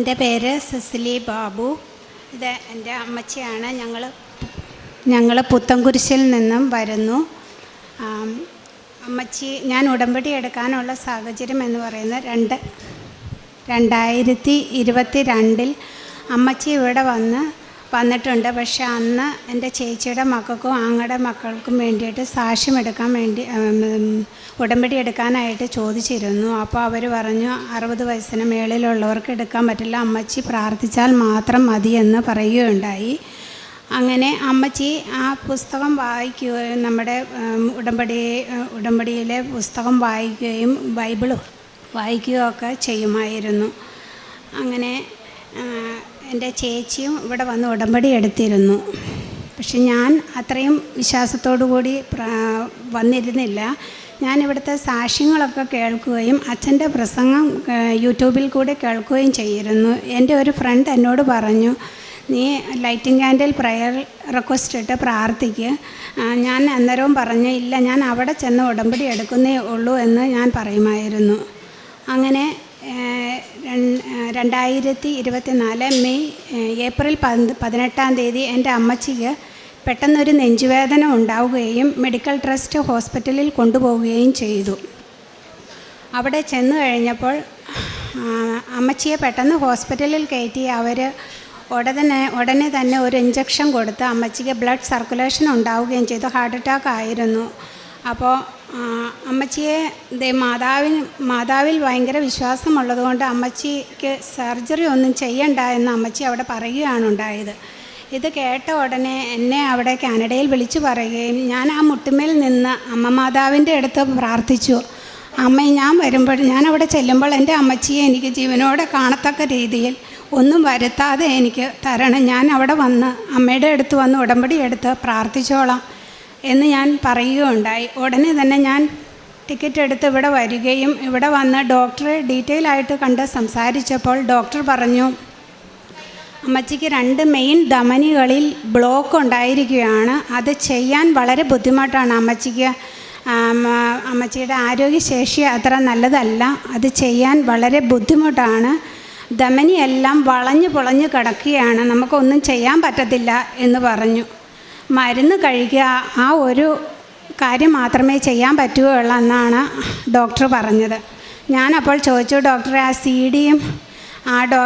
എന്റെ പേര് സെസിലി ബാബു. ഇത് എന്റെ അമ്മച്ചിയാണ്. ഞങ്ങൾ ഞങ്ങൾ പുത്തൻകുരിശിൽ നിന്നും വരുന്നു. അമ്മച്ചി ഞാൻ ഉടമ്പടി എടുക്കാനുള്ള സാഹചര്യം എന്ന് പറയുന്നത് രണ്ട് രണ്ടായിരത്തി ഇരുപത്തി രണ്ടിൽ അമ്മച്ചി ഇവിടെ വന്ന് വന്നിട്ടുണ്ട്. പക്ഷെ അന്ന് എന്റെ ചേച്ചിയുടെ മക്കൾക്കും ആങ്ങളുടെ മക്കൾക്കും വേണ്ടിയിട്ട് സാക്ഷ്യം എടുക്കാൻ വേണ്ടി ഉടമ്പടി എടുക്കാനായിട്ട് ചോദിച്ചിരുന്നു. അപ്പോൾ അവർ പറഞ്ഞു അറുപത് വയസ്സിന് മേളിലുള്ളവർക്ക് എടുക്കാൻ പറ്റില്ല. അമ്മച്ചി പ്രാർത്ഥിച്ചാൽ മാത്രം മതിയെന്ന് പറയുകയുണ്ടായി. അങ്ങനെ അമ്മച്ചി ആ പുസ്തകം വായിക്കുകയും നമ്മുടെ ഉടമ്പടി ഉടമ്പടിയിലെ പുസ്തകം വായിക്കുകയും ബൈബിൾ വായിക്കുകയൊക്കെ ചെയ്യുമായിരുന്നു. അങ്ങനെ എന്റെ ചേച്ചിയും ഇവിടെ വന്ന് ഉടമ്പടി എടുത്തിരുന്നു. പക്ഷെ ഞാൻ അത്രയും വിശ്വാസത്തോടു കൂടി വന്നിരുന്നില്ല. ഞാൻ ഇവിടുത്തെ സാക്ഷ്യങ്ങളൊക്കെ കേൾക്കുകയും അച്ഛന്റെ പ്രസംഗം യൂട്യൂബിൽ കൂടെ കേൾക്കുകയും ചെയ്തിരുന്നു. എന്റെ ഒരു ഫ്രണ്ട് എന്നോട് പറഞ്ഞു നീ ലൈറ്റിംഗ് ക്യാൻഡിൽ പ്രയർ റിക്വസ്റ്റ് ഇട്ട് പ്രാർത്ഥിക്ക്. ഞാൻ അന്നേരവും പറഞ്ഞു ഇല്ല ഞാൻ അവിടെ ചെന്ന് ഉടമ്പടി എടുക്കുന്നേ ഉള്ളൂ എന്ന് ഞാൻ പറയുമായിരുന്നു. അങ്ങനെ രണ്ടായിരത്തി ഇരുപത്തി നാല് മെയ് ഏപ്രിൽ പതിനെട്ടാം തീയതി എന്റെ അമ്മച്ചിക്ക് പെട്ടെന്നൊരു നെഞ്ചുവേദന ഉണ്ടാവുകയും മെഡിക്കൽ ട്രസ്റ്റ് ഹോസ്പിറ്റലിൽ കൊണ്ടുപോവുകയും ചെയ്തു. അവിടെ ചെന്നു കഴിഞ്ഞപ്പോൾ അമ്മച്ചിയെ പെട്ടെന്ന് ഹോസ്പിറ്റലിൽ കയറ്റി അവർ ഉടനെ ഉടനെ തന്നെ ഒരു ഇഞ്ചക്ഷൻ കൊടുത്ത് അമ്മച്ചിക്ക് ബ്ലഡ് സർക്കുലേഷൻ ഉണ്ടാവുകയും ചെയ്തു. ഹാർട്ട് അറ്റാക്ക് ആയിരുന്നു. അപ്പോൾ അമ്മച്ചിയെ മാതാവിന് മാതാവിൽ ഭയങ്കര വിശ്വാസമുള്ളതുകൊണ്ട് അമ്മച്ചിക്ക് സർജറി ഒന്നും ചെയ്യണ്ട എന്ന് അമ്മച്ചി അവിടെ പറയുകയാണ് ഉണ്ടായത്. ഇത് കേട്ട ഉടനെ എന്നെ അവിടെ കാനഡയിൽ വിളിച്ചു പറയുകയും ഞാൻ ആ മുട്ടുമേൽ നിന്ന് അമ്മ മാതാവിന്റെ അടുത്ത് പ്രാർത്ഥിച്ചു. അമ്മ ഞാൻ വരുമ്പോൾ ഞാൻ അവിടെ ചെല്ലുമ്പോൾ എന്റെ അമ്മച്ചിയെ എനിക്ക് ജീവനോടെ കാണത്തക്ക രീതിയിൽ ഒന്നും വരുത്താതെ എനിക്ക് തരണം. ഞാൻ അവിടെ വന്ന് അമ്മയുടെ അടുത്ത് വന്ന് ഉടമ്പടി എടുത്ത് പ്രാർത്ഥിച്ചോളാം. എന്ന് ഞാൻ പറയുകയുണ്ടായി. ഉടനെ തന്നെ ഞാൻ ടിക്കറ്റ് എടുത്ത് ഇവിടെ വരികയും ഇവിടെ വന്ന് ഡോക്ടറെ ഡീറ്റെയിൽ ആയിട്ട് കണ്ട് സംസാരിച്ചപ്പോൾ ഡോക്ടർ പറഞ്ഞു അമ്മച്ചിക്ക് രണ്ട് മെയിൻ ധമനികളിൽ ബ്ലോക്ക് ഉണ്ടായിരിക്കുകയാണ്. അത് ചെയ്യാൻ വളരെ ബുദ്ധിമുട്ടാണ് അമ്മച്ചിക്ക്. അമ്മച്ചിയുടെ ആരോഗ്യശേഷി അത്ര നല്ലതല്ല. അത് ചെയ്യാൻ വളരെ ബുദ്ധിമുട്ടാണ്. ധമനിയെല്ലാം വളഞ്ഞു പൊളഞ്ഞു കിടക്കുകയാണ്. നമുക്കൊന്നും ചെയ്യാൻ പറ്റത്തില്ല എന്ന് പറഞ്ഞു. മരുന്ന് കഴിക്കുക ആ ഒരു കാര്യം മാത്രമേ ചെയ്യാൻ പറ്റുകയുള്ളൂ എന്നാണ് ഡോക്ടർ പറഞ്ഞത്. ഞാനപ്പോൾ ചോദിച്ചു ഡോക്ടറെ ആ സി ഡിയും ആ ഡോ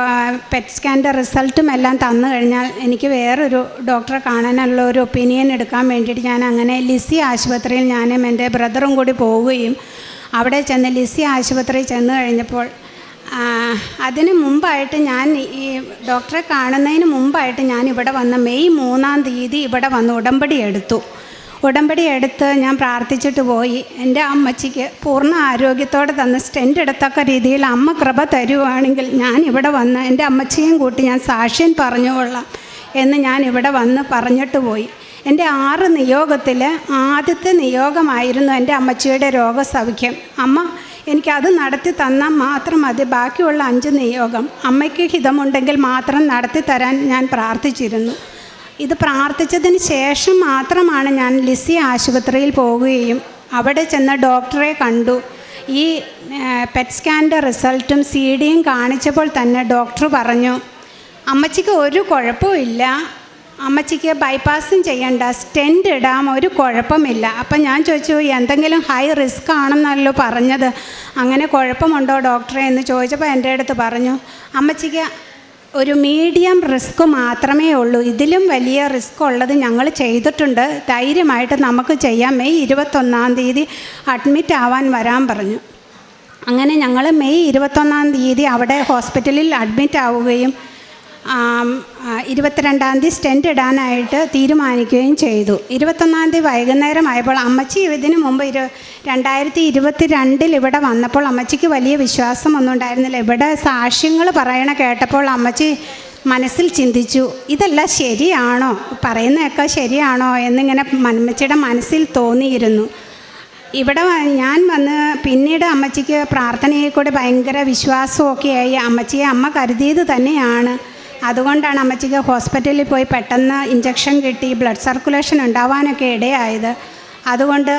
പെറ്റ് സ്കാന്റെ റിസൾട്ടും എല്ലാം തന്നു കഴിഞ്ഞാൽ എനിക്ക് വേറൊരു ഡോക്ടറെ കാണാനുള്ള ഒരു ഒപ്പീനിയൻ എടുക്കാൻ വേണ്ടിയിട്ട് ഞാൻ അങ്ങനെ ലിസി ആശുപത്രിയിൽ ഞാനും എന്റെ ബ്രദറും കൂടി പോവുകയും അവിടെ ചെന്ന് ലിസി ആശുപത്രിയിൽ ചെന്ന് കഴിഞ്ഞപ്പോൾ അതിന് മുമ്പായിട്ട് ഞാൻ ഈ ഡോക്ടറെ കാണുന്നതിന് മുമ്പായിട്ട് ഞാൻ ഇവിടെ വന്ന മെയ് മൂന്നാം തീയതി ഇവിടെ വന്ന് ഉടമ്പടി എടുത്തു. ഉടമ്പടി എടുത്ത് ഞാൻ പ്രാർത്ഥിച്ചിട്ട് പോയി. എന്റെ അമ്മച്ചിക്ക് പൂർണ ആരോഗ്യത്തോടെ തന്ന് സ്റ്റെന്റ് എടുത്തക്ക രീതിയിൽ അമ്മ കൃപ തരുവാണെങ്കിൽ ഞാൻ ഇവിടെ വന്ന് എന്റെ അമ്മച്ചിയും കൂട്ടി ഞാൻ സാക്ഷ്യം പറഞ്ഞുകൊള്ളാം എന്ന് ഞാൻ ഇവിടെ വന്ന് പറഞ്ഞിട്ട് പോയി. എന്റെ ആറ് നിയോഗത്തിൽ ആദ്യത്തെ നിയോഗമായിരുന്നു എന്റെ അമ്മച്ചിയുടെ രോഗസൗഖ്യം. അമ്മ എനിക്കത് നടത്തി തന്നാൽ മാത്രം മതി. ബാക്കിയുള്ള അഞ്ച് നിയോഗം അമ്മയ്ക്ക് ഹിതമുണ്ടെങ്കിൽ മാത്രം നടത്തി തരാൻ ഞാൻ പ്രാർത്ഥിച്ചിരുന്നു. ഇത് പ്രാർത്ഥിച്ചതിന് ശേഷം മാത്രമാണ് ഞാൻ ലിസി ആശുപത്രിയിൽ പോവുകയും അവിടെ ചെന്ന ഡോക്ടറെ കണ്ടു. ഈ പെറ്റ് സ്കാന്റെ റിസൾട്ടും സി ഡിയും കാണിച്ചപ്പോൾ തന്നെ ഡോക്ടർ പറഞ്ഞു അമ്മച്ചിക്ക് ഒരു കുഴപ്പമില്ല അമ്മച്ചിക്ക് ബൈപ്പാസും ചെയ്യണ്ട. സ്റ്റെന്റ് ഇടാം ഒരു കുഴപ്പമില്ല. അപ്പം ഞാൻ ചോദിച്ചു എന്തെങ്കിലും ഹൈ റിസ്ക് ആണെന്നല്ലോ പറഞ്ഞത്. അങ്ങനെ കുഴപ്പമുണ്ടോ ഡോക്ടറെ എന്ന് ചോദിച്ചപ്പോൾ എന്റെ അടുത്ത് പറഞ്ഞു അമ്മച്ചിക്ക് ഒരു മീഡിയം റിസ്ക് മാത്രമേ ഉള്ളൂ. ഇതിലും വലിയ റിസ്ക് ഉള്ളത് ഞങ്ങൾ ചെയ്തിട്ടുണ്ട്. ധൈര്യമായിട്ട് നമുക്ക് ചെയ്യാം. മെയ് ഇരുപത്തൊന്നാം തീയതി അഡ്മിറ്റ് ആവാൻ വരാൻ പറഞ്ഞു. അങ്ങനെ ഞങ്ങൾ മെയ് ഇരുപത്തൊന്നാം തീയതി അവിടെ ഹോസ്പിറ്റലിൽ അഡ്മിറ്റ് ആവുകയും ഇരുപത്തിരണ്ടാം തീയതി സ്റ്റെന്റ് ഇടാനായിട്ട് തീരുമാനിക്കുകയും ചെയ്തു. ഇരുപത്തൊന്നാം തീയതി വൈകുന്നേരമായപ്പോൾ അമ്മച്ചി ഇതിനു മുമ്പ് ഇരു രണ്ടായിരത്തി ഇരുപത്തി രണ്ടിൽ ഇവിടെ വന്നപ്പോൾ അമ്മച്ചിക്ക് വലിയ വിശ്വാസമൊന്നും ഉണ്ടായിരുന്നില്ല ഇവിടെ സാക്ഷ്യങ്ങൾ പറയണ കേട്ടപ്പോൾ അമ്മച്ചി മനസ്സിൽ ചിന്തിച്ചു ഇതെല്ലാം ശരിയാണോ? പറയുന്നതൊക്കെ ശരിയാണോ? എന്നിങ്ങനെ അമ്മച്ചിയുടെ മനസ്സിൽ തോന്നിയിരുന്നു. ഇവിടെ ഞാൻ വന്ന് പിന്നീട് അമ്മച്ചിക്ക് പ്രാർത്ഥനയെ കൂടി ഭയങ്കര വിശ്വാസമൊക്കെയായി. അമ്മച്ചിയെ അമ്മ കരുതിയത് തന്നെയാണ്. അതുകൊണ്ടാണ് അമ്മച്ചിക്ക് ഹോസ്പിറ്റലിൽ പോയി പെട്ടെന്ന് ഇഞ്ചക്ഷൻ കിട്ടി ബ്ലഡ് സർക്കുലേഷൻ ഉണ്ടാവാനൊക്കെ ഇടയായത്. അതുകൊണ്ട്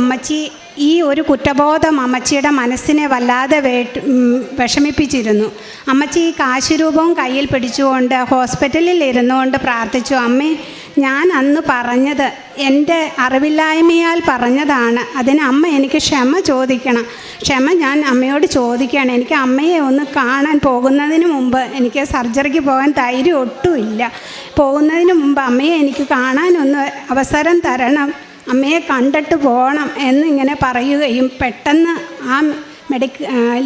അമ്മച്ചി ഈ ഒരു കുറ്റബോധം അമ്മച്ചിയുടെ മനസ്സിനെ വല്ലാതെ വിഷമിപ്പിച്ചിരുന്നു. അമ്മച്ചി ഈ കാശുരൂപവും കയ്യിൽ പിടിച്ചുകൊണ്ട് ഹോസ്പിറ്റലിൽ ഇരുന്നുകൊണ്ട് പ്രാർത്ഥിച്ചു അമ്മേ ഞാൻ അന്ന് പറഞ്ഞത് എന്റെ അറിവില്ലായ്മയാൽ പറഞ്ഞതാണ്. അതിന് അമ്മ എനിക്ക് ക്ഷമ ചോദിക്കണം. ക്ഷമ ഞാൻ അമ്മയോട് ചോദിക്കുകയാണ്. എനിക്ക് അമ്മയെ ഒന്ന് കാണാൻ പോകുന്നതിന് മുമ്പ് എനിക്ക് സർജറിക്ക് പോകാൻ ധൈര്യം ഒട്ടുമില്ല പോകുന്നതിന് മുമ്പ് അമ്മയെ എനിക്ക് കാണാനൊന്ന് അവസരം തരണം. അമ്മയെ കണ്ടിട്ട് പോകണം എന്നിങ്ങനെ പറയുകയും പെട്ടെന്ന് ആ മെഡിക്ക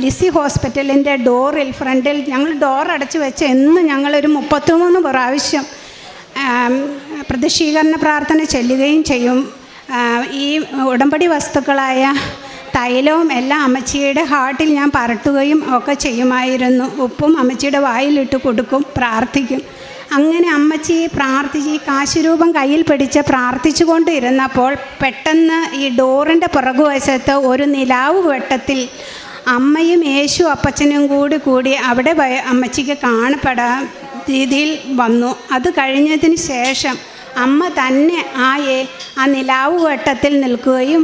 ലിസി ഹോസ്പിറ്റലിന്റെ ഡോറിൽ ഫ്രണ്ടിൽ ഞങ്ങൾ ഡോർ അടച്ചു വെച്ച് എന്ന് ഞങ്ങളൊരു മുപ്പത്തിമൂന്ന് പ്രാവശ്യം പ്രതിഷീകരണ പ്രാർത്ഥന ചെല്ലുകയും ചെയ്യും. ഈ ഉടമ്പടി വസ്തുക്കളായ തൈലവും എല്ലാം അമ്മച്ചിയുടെ ഹാർട്ടിൽ ഞാൻ പരട്ടുകയും ഒക്കെ ചെയ്യുമായിരുന്നു. ഉപ്പും അമ്മച്ചിയുടെ വായിലിട്ട് കൊടുക്കും പ്രാർത്ഥിക്കും. അങ്ങനെ അമ്മച്ചി പ്രാർത്ഥിച്ച് ഈ കാശുരൂപം കയ്യിൽ പിടിച്ച് പ്രാർത്ഥിച്ചു ഇരുന്നപ്പോൾ പെട്ടെന്ന് ഈ ഡോറിന്റെ പുറകുവശത്ത് ഒരു നിലാവ് വെട്ടത്തിൽ അമ്മയും യേശു അപ്പച്ചനും കൂടി കൂടി അവിടെ അമ്മച്ചിക്ക് കാണപ്പെടാൻ രീതിയിൽ വന്നു. അത് കഴിഞ്ഞതിന് ശേഷം അമ്മ തന്നെ ആ ഏ- ആ നിലാവ് വെട്ടത്തിൽ നിൽക്കുകയും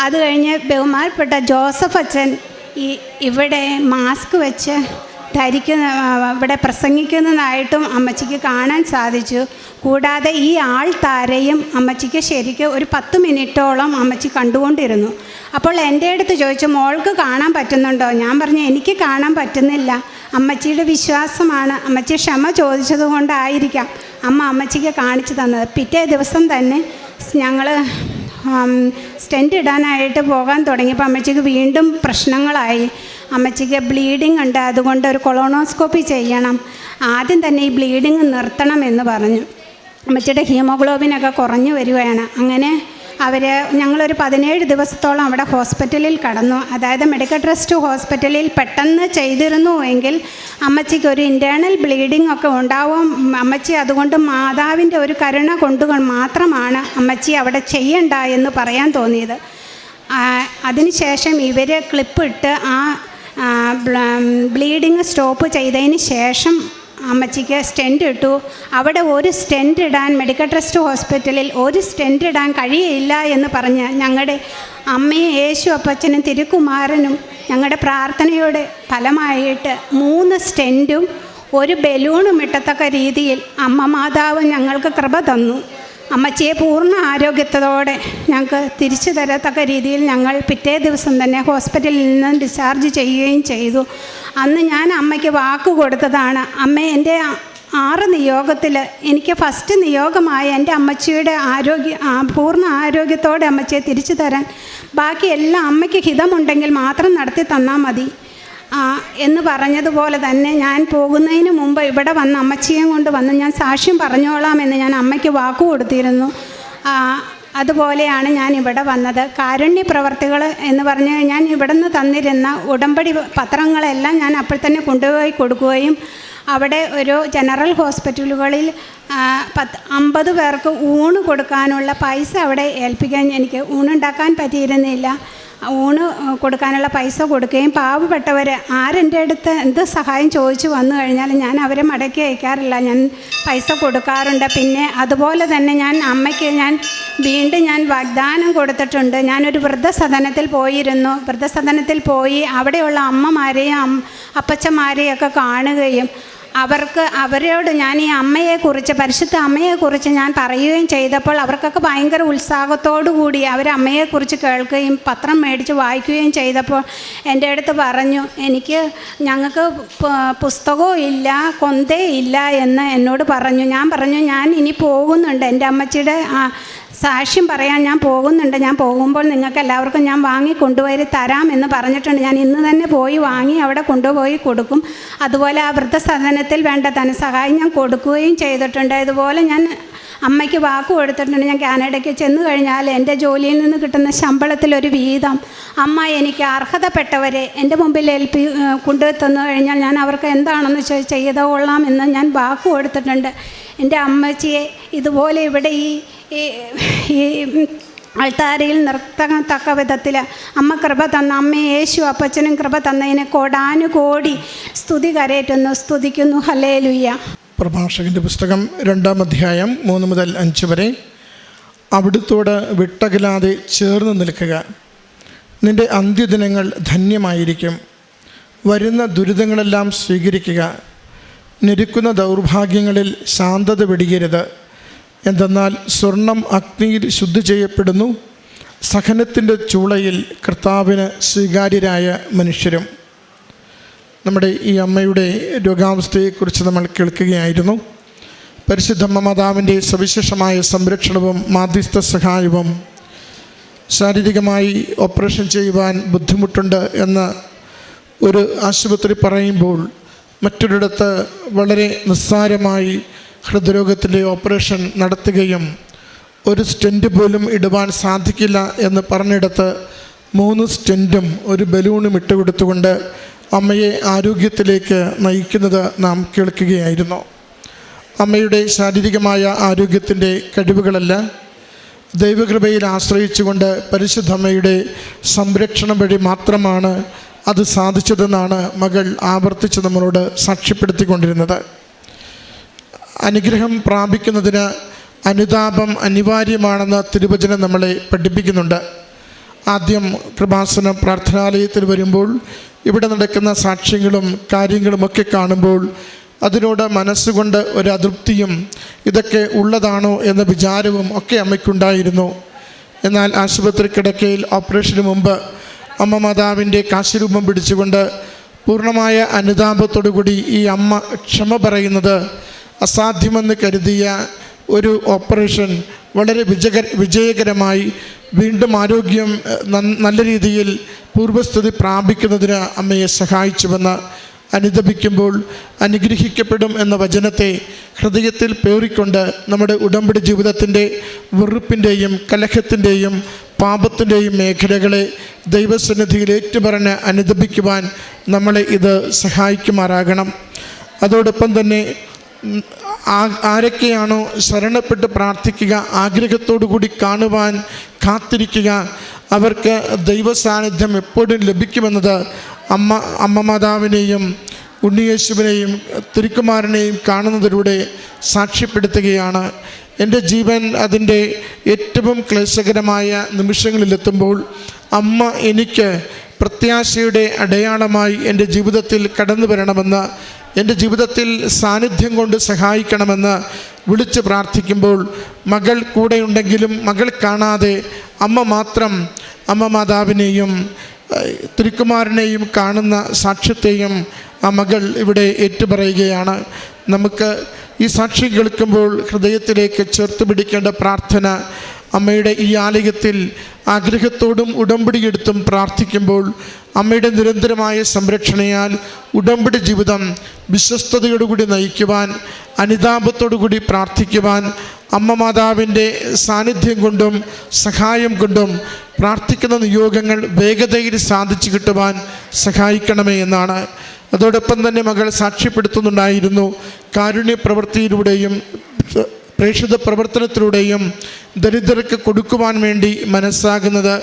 അത് കഴിഞ്ഞ് ബഹുമാനപ്പെട്ട ജോസഫ് അച്ഛൻ ഈ ഇവിടെ മാസ്ക് വെച്ച് ധരിക്കുന്ന ഇവിടെ പ്രസംഗിക്കുന്നതായിട്ടും അമ്മച്ചിക്ക് കാണാൻ സാധിച്ചു. കൂടാതെ ഈ ആൾ താരയും അമ്മച്ചിക്ക് ശരിക്കും ഒരു പത്ത് മിനിറ്റോളം അമ്മച്ചി കണ്ടുകൊണ്ടിരുന്നു. അപ്പോൾ എന്റെ അടുത്ത് ചോദിച്ചു മോൾക്ക് കാണാൻ പറ്റുന്നുണ്ടോ? ഞാൻ പറഞ്ഞു എനിക്ക് കാണാൻ പറ്റുന്നില്ല. അമ്മച്ചിയുടെ വിശ്വാസമാണ്. അമ്മച്ചി ക്ഷമ ചോദിച്ചത് കൊണ്ടായിരിക്കാം. അമ്മ അമ്മച്ചിക്ക് കാണിച്ചു തന്നത്. പിറ്റേ ദിവസം തന്നെ ഞങ്ങൾ സ്റ്റെന്റ് ഇടാനായിട്ട് പോകാൻ തുടങ്ങിയപ്പോൾ അമ്മച്ചിക്ക് വീണ്ടും പ്രശ്നങ്ങളായി. അമ്മച്ചിക്ക് ബ്ലീഡിങ് ഉണ്ട്. അതുകൊണ്ട് ഒരു കൊളോണോസ്കോപ്പി ചെയ്യണം. ആദ്യം തന്നെ ഈ ബ്ലീഡിങ് നിർത്തണം എന്ന് പറഞ്ഞു. അമ്മച്ചിയുടെ ഹീമോഗ്ലോബിനൊക്കെ കുറഞ്ഞു വരികയാണ്. അങ്ങനെ അവർ ഞങ്ങളൊരു പതിനേഴ് ദിവസത്തോളം അവിടെ ഹോസ്പിറ്റലിൽ കടന്നു. അതായത് മെഡിക്കൽ ട്രസ്റ്റ് ഹോസ്പിറ്റലിൽ പെട്ടെന്ന് ചെയ്തിരുന്നു എങ്കിൽ അമ്മച്ചിക്ക് ഒരു ഇന്റേർണൽ ബ്ലീഡിംഗ് ഒക്കെ ഉണ്ടാവും. അമ്മച്ചി അതുകൊണ്ട് മാതാവിന്റെ ഒരു കരുണ കൊണ്ട് മാത്രമാണ് അമ്മച്ചി അവിടെ ചെയ്യണ്ട എന്ന് പറയാൻ തോന്നിയത്. അതിനുശേഷം ഇവർ ക്ലിപ്പിട്ട് ആ ബ്ലീഡിങ് സ്റ്റോപ്പ് ചെയ്തതിന് ശേഷം അമ്മച്ചിക്ക് സ്റ്റെന്റ് ഇട്ടു. അവിടെ ഒരു സ്റ്റെന്റ് ഇടാൻ മെഡിക്കൽ ട്രസ്റ്റ് ഹോസ്പിറ്റലിൽ ഒരു സ്റ്റെന്റ് ഇടാൻ കഴിയില്ല എന്ന് പറഞ്ഞ് ഞങ്ങളുടെ അമ്മയും യേശു അപ്പച്ചനും തിരുക്കുമാരനും ഞങ്ങളുടെ പ്രാർത്ഥനയുടെ ഫലമായിട്ട് മൂന്ന് സ്റ്റെന്റും ഒരു ബലൂണും ഇട്ടത്തക്ക രീതിയിൽ അമ്മ മാതാവ് ഞങ്ങൾക്ക് കൃപ തന്നു. അമ്മച്ചിയെ പൂർണ ആരോഗ്യത്തോടെ ഞങ്ങൾക്ക് തിരിച്ചു തരത്തക്ക രീതിയിൽ ഞങ്ങൾ പിറ്റേ ദിവസം തന്നെ ഹോസ്പിറ്റലിൽ നിന്ന് ഡിസ്ചാർജ് ചെയ്യുകയും ചെയ്തു. അന്ന് ഞാൻ അമ്മയ്ക്ക് വാക്ക് കൊടുത്തതാണ് അമ്മ എന്റെ ആറ് നിയോഗത്തിൽ എനിക്ക് ഫസ്റ്റ് നിയോഗമായ എന്റെ അമ്മച്ചിയുടെ ആരോഗ്യ പൂർണ ആരോഗ്യത്തോടെ അമ്മച്ചിയെ തിരിച്ചു തരാൻ ബാക്കി എല്ലാം അമ്മയ്ക്ക് ഹിതമുണ്ടെങ്കിൽ മാത്രം നടത്തി തന്നാൽ മതി. എന്ന് പറഞ്ഞതുപോലെ തന്നെ ഞാൻ പോകുന്നതിന് മുമ്പ് ഇവിടെ വന്ന് അമ്മച്ചിയും കൊണ്ട് വന്ന് ഞാൻ സാക്ഷ്യം പറഞ്ഞോളാം എന്ന് ഞാൻ അമ്മയ്ക്ക് വാക്ക് കൊടുത്തിരുന്നു. അതുപോലെയാണ് ഞാൻ ഇവിടെ വന്നത്. കാരുണ്യ പ്രവർത്തികൾ എന്ന് പറഞ്ഞ് ഞാൻ ഇവിടെ നിന്ന് തന്നിരുന്ന ഉടമ്പടി പത്രങ്ങളെല്ലാം ഞാൻ അപ്പോൾ തന്നെ കൊണ്ടുപോയി കൊടുക്കുകയും അവിടെ ഒരു ജനറൽ ഹോസ്പിറ്റലുകളിൽ പത്ത് അമ്പത് പേർക്ക് ഊണ് കൊടുക്കാനുള്ള പൈസ അവിടെ ഏൽപ്പിക്കാൻ എനിക്ക് ഊണുണ്ടാക്കാൻ പറ്റിയിരുന്നില്ല. ഊണ് കൊടുക്കാനുള്ള പൈസ കൊടുക്കുകയും പാവപ്പെട്ടവർ ആരെന്റെ അടുത്ത് എന്ത് സഹായം ചോദിച്ചു വന്നു കഴിഞ്ഞാൽ ഞാൻ അവരെ മടക്കി അയക്കാറില്ല. ഞാൻ പൈസ കൊടുക്കാറുണ്ട്. പിന്നെ അതുപോലെ തന്നെ ഞാൻ അമ്മയ്ക്ക് ഞാൻ വീണ്ടും ഞാൻ വാഗ്ദാനം കൊടുത്തിട്ടുണ്ട്. ഞാനൊരു വൃദ്ധസദനത്തിൽ പോയിരുന്നു. വൃദ്ധസദനത്തിൽ പോയി അവിടെയുള്ള അമ്മമാരെയും അം- അപ്പച്ചന്മാരെയും ഒക്കെ കാണുകയും അവർക്ക് അവരോട് ഞാൻ ഈ അമ്മയെക്കുറിച്ച് പരിശുദ്ധ അമ്മയെക്കുറിച്ച് ഞാൻ പറയുകയും ചെയ്തപ്പോൾ അവർക്കൊക്കെ ഭയങ്കര ഉത്സാഹത്തോടു കൂടി അവർ അമ്മയെക്കുറിച്ച് കേൾക്കുകയും പത്രം മേടിച്ച് വായിക്കുകയും ചെയ്തപ്പോൾ എന്റെ അടുത്ത് പറഞ്ഞു എനിക്ക് ഞങ്ങൾക്ക് പുസ്തകവും ഇല്ല കൊന്തേ ഇല്ല എന്ന് എന്നോട് പറഞ്ഞു. ഞാൻ പറഞ്ഞു ഞാൻ ഇനി പോകുന്നുണ്ട്. എന്റെ അമ്മച്ചിയുടെ സാക്ഷ്യം പറയാൻ ഞാൻ പോകുന്നുണ്ട്. ഞാൻ പോകുമ്പോൾ നിങ്ങൾക്ക് എല്ലാവർക്കും ഞാൻ വാങ്ങി കൊണ്ടുപോയി തരാം എന്ന് പറഞ്ഞിട്ടുണ്ട്. ഞാൻ ഇന്ന് തന്നെ പോയി വാങ്ങി അവിടെ കൊണ്ടുപോയി കൊടുക്കും. അതുപോലെ ആ വൃദ്ധസദനത്തിൽ വേണ്ട ധനസഹായം ഞാൻ കൊടുക്കുകയും ചെയ്തിട്ടുണ്ട്. ഇതുപോലെ ഞാൻ അമ്മയ്ക്ക് വാക്ക് കൊടുത്തിട്ടുണ്ട്. ഞാൻ കാനഡയ്ക്ക് ചെന്ന് കഴിഞ്ഞാൽ എന്റെ ജോലിയിൽ നിന്ന് കിട്ടുന്ന ശമ്പളത്തിലൊരു വീതം. അമ്മ എനിക്ക് അർഹതപ്പെട്ടവരെ എന്റെ മുമ്പിൽ ഏൽപ്പി കൊണ്ടു തന്നു കഴിഞ്ഞാൽ ഞാൻ അവർക്ക് എന്താണെന്ന് ചെയ്തോളാം എന്ന് ഞാൻ വാക്ക് കൊടുത്തിട്ടുണ്ട്. എന്റെ അമ്മച്ചിയെ ഇതുപോലെ ഇവിടെ ഈ ഈ അൾത്താരയിൽ നിർത്തത്തക്ക വിധത്തിൽ അമ്മ കൃപ തന്ന അമ്മയും യേശു അപ്പച്ചനും കൃപ തന്നതിന് കോടാനുകോടി സ്തുതി കരയേറ്റുന്നു സ്തുതിക്കുന്നു. ഹലേ ലുയ്യ പ്രഭാഷകന്റെ പുസ്തകം രണ്ടാം അധ്യായം മൂന്ന് മുതൽ അഞ്ച് വരെ. അവിടുത്തോട് വിട്ടകലാതെ ചേർന്ന് നിൽക്കുക. നിന്റെ അന്ത്യദിനങ്ങൾ ധന്യമായിരിക്കും. വരുന്ന ദുരിതങ്ങളെല്ലാം സ്വീകരിക്കുക. ഞെരുക്കുന്ന ദൗർഭാഗ്യങ്ങളിൽ ശാന്തത വെടിയരുത്. എന്തെന്നാൽ സ്വർണം അഗ്നിയിൽ ശുദ്ധി ചെയ്യപ്പെടുന്നു. സഹനത്തിന്റെ ചൂളയിൽ കർത്താവിന് സ്വീകാര്യരായ മനുഷ്യരും. നമ്മുടെ ഈ അമ്മയുടെ രോഗാവസ്ഥയെക്കുറിച്ച് നമ്മൾ കേൾക്കുകയായിരുന്നു. പരിശുദ്ധമ്മ മാതാവിന്റെ സവിശേഷമായ സംരക്ഷണവും മാധ്യസ്ഥ സഹായവും ശാരീരികമായി ഓപ്പറേഷൻ ചെയ്യുവാൻ ബുദ്ധിമുട്ടുണ്ട് എന്ന് ഒരു ആശുപത്രി പറയുമ്പോൾ മറ്റൊരിടത്ത് വളരെ നിസ്സാരമായി ഹൃദ്രോഗത്തിന്റെ ഓപ്പറേഷൻ നടത്തുകയും ഒരു സ്റ്റെന്റ് പോലും ഇടുവാൻ സാധിക്കില്ല എന്ന് പറഞ്ഞെടുത്ത് മൂന്ന് സ്റ്റെന്റും ഒരു ബലൂണും ഇട്ടുകൊടുത്തുകൊണ്ട് അമ്മയെ ആരോഗ്യത്തിലേക്ക് നയിക്കുന്നത് നാം കേൾക്കുകയായിരുന്നു. അമ്മയുടെ ശാരീരികമായ ആരോഗ്യത്തിന്റെ കഴിവുകളല്ല ദൈവകൃപയിൽ ആശ്രയിച്ചുകൊണ്ട് പരിശുദ്ധമ്മയുടെ സംരക്ഷണം വഴി മാത്രമാണ് അത് സാധിച്ചതെന്നാണ് മകൾ ആവർത്തിച്ച് നമ്മളോട് സാക്ഷ്യപ്പെടുത്തിക്കൊണ്ടിരുന്നത്. അനുഗ്രഹം പ്രാപിക്കുന്നതിന് അനുതാപം അനിവാര്യമാണെന്ന് തിരുവചനം നമ്മളെ പഠിപ്പിക്കുന്നുണ്ട്. ആദ്യം കൃപാസന പ്രാർത്ഥനാലയത്തിൽ വരുമ്പോൾ ഇവിടെ നടക്കുന്ന സാക്ഷ്യങ്ങളും കാര്യങ്ങളുമൊക്കെ കാണുമ്പോൾ അതിനോട് മനസ്സുകൊണ്ട് ഒരു അതൃപ്തിയും ഇതൊക്കെ ഉള്ളതാണോ എന്ന വിചാരവും ഒക്കെ അമ്മയ്ക്കുണ്ടായിരുന്നു. എന്നാൽ ആശുപത്രി കിടക്കയിൽ ഓപ്പറേഷന് മുമ്പ് അമ്മ മാതാവിന്റെ കാശിരൂപം പിടിച്ചുകൊണ്ട് പൂർണമായ അനുതാപത്തോടുകൂടി ഈ അമ്മ ക്ഷമ പറയുന്നത് അസാധ്യമെന്ന് കരുതിയ ഒരു ഓപ്പറേഷൻ വളരെ വിജയ വിജയകരമായി വീണ്ടും ആരോഗ്യം നല്ല രീതിയിൽ പൂർവസ്ഥിതി പ്രാപിക്കുന്നതിന് അമ്മയെ സഹായിച്ചുവെന്ന് അനുദപിക്കുമ്പോൾ അനുഗ്രഹിക്കപ്പെടും എന്ന വചനത്തെ ഹൃദയത്തിൽ പേറിക്കൊണ്ട് നമ്മുടെ ഉടമ്പടി ജീവിതത്തിന്റെ വെറുപ്പിന്റെയും കലഹത്തിന്റെയും പാപത്തിന്റെയും മേഖലകളെ ദൈവസന്നിധിയിൽ ഏറ്റുപറഞ്ഞ് അനുദപിക്കുവാൻ നമ്മളെ ഇത് സഹായിക്കുമാറാകണം. അതോടൊപ്പം തന്നെ ആരൊക്കെയാണോ ശരണപ്പെട്ട് പ്രാർത്ഥിക്കുക ആഗ്രഹത്തോടു കൂടി കാണുവാൻ കാത്തിരിക്കുക അവർക്ക് ദൈവ സാന്നിധ്യം എപ്പോഴും ലഭിക്കുമെന്നത് അമ്മ അമ്മ മാതാവിനെയും ഉണ്ണിയേശുവിനെയും തിരുക്കുമാരനെയും കാണുന്നതിലൂടെ സാക്ഷ്യപ്പെടുത്തുകയാണ്. എന്റെ ജീവൻ അതിന്റെ ഏറ്റവും ക്ലേശകരമായ നിമിഷങ്ങളിലെത്തുമ്പോൾ അമ്മ എനിക്ക് പ്രത്യാശയുടെ അടയാളമായി എന്റെ ജീവിതത്തിൽ കടന്നു വരണമെന്ന് എന്റെ ജീവിതത്തിൽ സാന്നിധ്യം കൊണ്ട് സഹായിക്കണമെന്ന് വിളിച്ച് പ്രാർത്ഥിക്കുമ്പോൾ മകൾ കൂടെയുണ്ടെങ്കിലും മകൾ കാണാതെ അമ്മ മാത്രം അമ്മ മാതാവിനെയും തിരുക്കുമാരനെയും കാണുന്ന സാക്ഷ്യത്തെയും ആ മകൾ ഇവിടെ ഏറ്റുപറയുകയാണ്. നമുക്ക് ഈ സാക്ഷി കേൾക്കുമ്പോൾ ഹൃദയത്തിലേക്ക് ചേർത്ത് പിടിക്കേണ്ട പ്രാർത്ഥന അമ്മയുടെ ഈ ആലയത്തിൽ ആഗ്രഹത്തോടും ഉടമ്പടിയെടുത്തും പ്രാർത്ഥിക്കുമ്പോൾ അമ്മയുടെ നിരന്തരമായ സംരക്ഷണയാൽ ഉടമ്പടി ജീവിതം വിശ്വസ്തയോടുകൂടി നയിക്കുവാൻ അനുതാപത്തോടുകൂടി പ്രാർത്ഥിക്കുവാൻ അമ്മ മാതാവിന്റെ സാന്നിധ്യം കൊണ്ടും സഹായം കൊണ്ടും പ്രാർത്ഥിക്കുന്ന നിയോഗങ്ങൾ വേഗതയിൽ സാധിച്ചു കിട്ടുവാൻ സഹായിക്കണമേ എന്നാണ്. അതോടൊപ്പം തന്നെ മകൾ സാക്ഷ്യപ്പെടുത്തുന്നുണ്ടായിരുന്നു. കാരുണ്യ പ്രവൃത്തിയിലൂടെയും പ്രേക്ഷിത പ്രവർത്തനത്തിലൂടെയും ദരിദ്രർക്ക് കൊടുക്കുവാൻ വേണ്ടി മനസ്സാകുന്നത്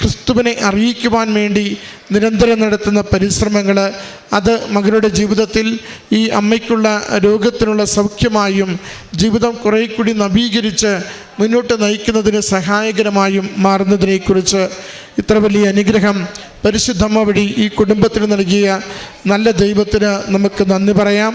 ക്രിസ്തുവിനെ അറിയിക്കുവാൻ വേണ്ടി നിരന്തരം നടത്തുന്ന പരിശ്രമങ്ങൾ അത് മകളുടെ ജീവിതത്തിൽ ഈ അമ്മയ്ക്കുള്ള രോഗത്തിനുള്ള സൗഖ്യമായും ജീവിതം കുറേ കൂടി നവീകരിച്ച് മുന്നോട്ട് നയിക്കുന്നതിന് സഹായകരമായും മാറുന്നതിനെക്കുറിച്ച് ഇത്ര വലിയ അനുഗ്രഹം പരിശുദ്ധമ്മ വഴി ഈ കുടുംബത്തിന് നൽകിയ നല്ല ദൈവത്തിന് നമുക്ക് നന്ദി പറയാം.